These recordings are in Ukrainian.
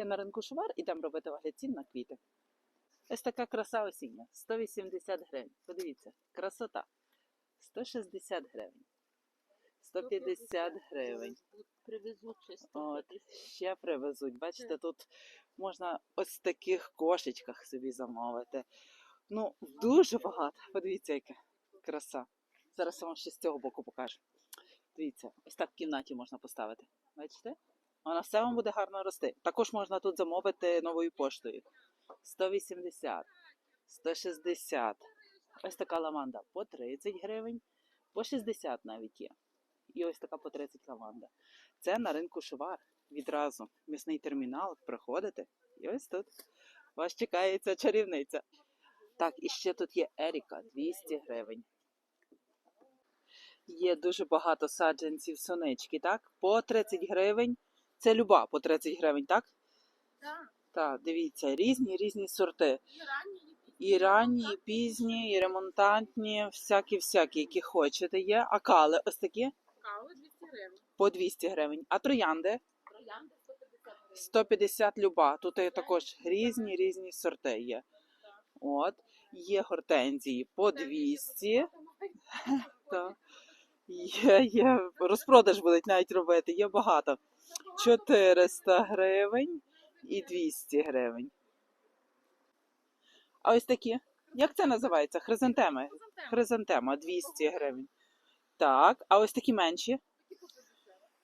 Я на ринку Шувар ідемо робити огляд цін на квіти. Ось така краса осіння. 180 гривень. Подивіться, красота. 160 гривень. 150 гривень. Привезуть От, ще привезуть. Бачите, тут можна ось в таких кошечках собі замовити. Ну, дуже багато. Подивіться, яка краса. Зараз я вам ще з цього боку покажу. Дивіться, ось так в кімнаті можна поставити. Бачите? Вона все вам буде гарно рости. Також можна тут замовити новою поштою. 180, 160. Ось така ламанда по 30 гривень, по 60 навіть є. І ось така по 30 лаванда. Це на ринку Шувар. Відразу м'ясний термінал. Приходите. І ось тут вас чекає ця чарівниця. Так, і ще тут є Еріка 200 гривень. Є дуже багато саджанців сонички, так? По 30 гривень. Це люба по 30 гривень, так? Так, Так, дивіться, різні різні сорти. і ранні, І пізні, і ремонтантні, всякі-всякі, які хочете є. А кали ось такі кави 200 гривень. по 200 гривень. А троянди Троянди 150 гривень. 150 люба. Тут є також різні різні сорти є. От. Є гортензії по 200. Є, є. Розпродаж будуть навіть робити, є багато. 400 гривень і 200 гривень. А ось такі. Як це називається? Хризантеми. Хризантема 200 гривень. Так, а ось такі менші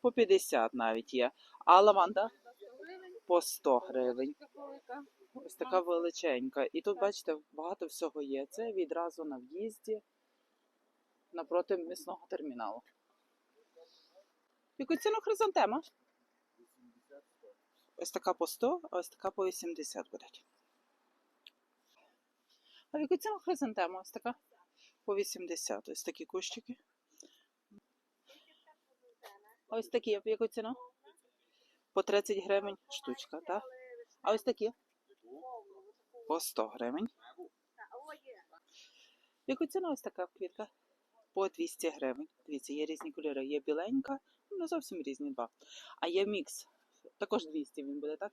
по 50 навіть є. А лаванда по 100 гривень. Ось така величенька. І тут, бачите, багато всього є. Це відразу на в'їзді напроти місного терміналу. Яку ціну хризантема? Ось така по 100, а ось така по 80 буде. А яку ціну хризантема? Ось така по 80. Ось такі кущики. Ось такі, в яку ціну? По 30 гривень штучка, так? А ось такі? По 100 гривень. Яку ціну ось така квітка? По 200 гривень. Дивіться, є різні кольори. Є біленька, ну, не зовсім різні два. А є мікс. Також 200 він буде, так?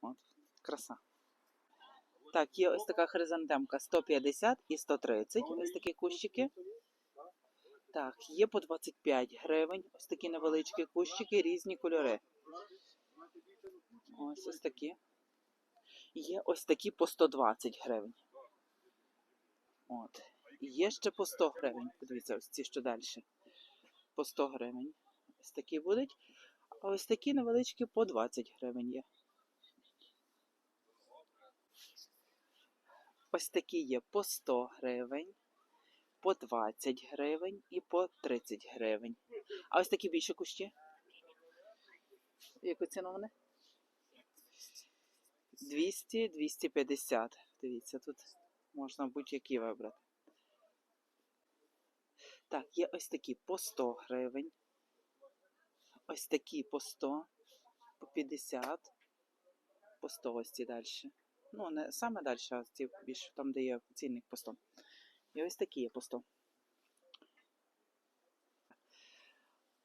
От, краса. Так, є ось така хризантемка 150 і 130. Ось такі кущики. Так, є по 25 гривень. Ось такі невеличкі кущики, різні кольори. Ось ось такі. Є ось такі по 120 гривень. От. І є ще по 100 гривень. Подивіться, ось ці що далі. По 100 гривень. Ось такі будуть. А ось такі невеличкі по 20 гривень є. Ось такі є по 100 гривень, по 20 гривень і по 30 гривень. А ось такі більші кущі. Яку ціну вони? 200, 250. Дивіться, тут можна будь-які вибрати. Так, є ось такі по 100 гривень. Ось такі по 100, по 50, по 100 ось ці далі. Ну, не саме далі, а ці більш там, де є цінник по 100. І ось такі є по 100.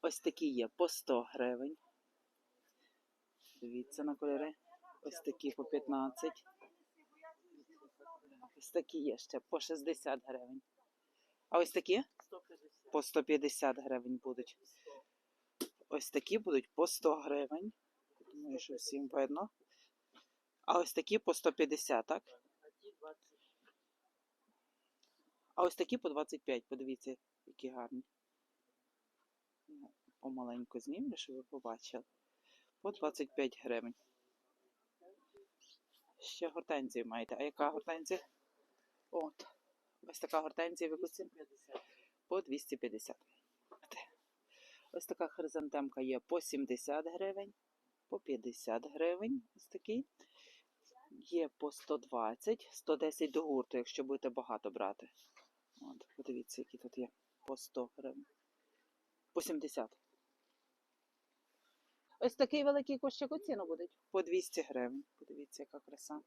Ось такі є по 100 гривень. Дивіться на кольори. Ось такі по 15. Ось такі є ще по 60 гривень. А ось такі? По 150 гривень будуть. Ось такі будуть по 100 гривень. Думаю, що всім видно. А ось такі по 150, так? А ось такі по 25. Подивіться, які гарні. Ну, Помаленьку знімлю, щоб ви побачили. По 25 гривень. Ще гортензію маєте. А яка гортензія? От. Ось така гортензія в яку ціну? По 250. Ось така хризантемка є по 70 гривень, по 50 гривень. Ось такий. Є по 120, 110 до гурту, якщо будете багато брати. От, подивіться, які тут є. По 100 гривень. По 70. Ось такий великий кущик у ціну буде. По 200 гривень. Подивіться, яка краса.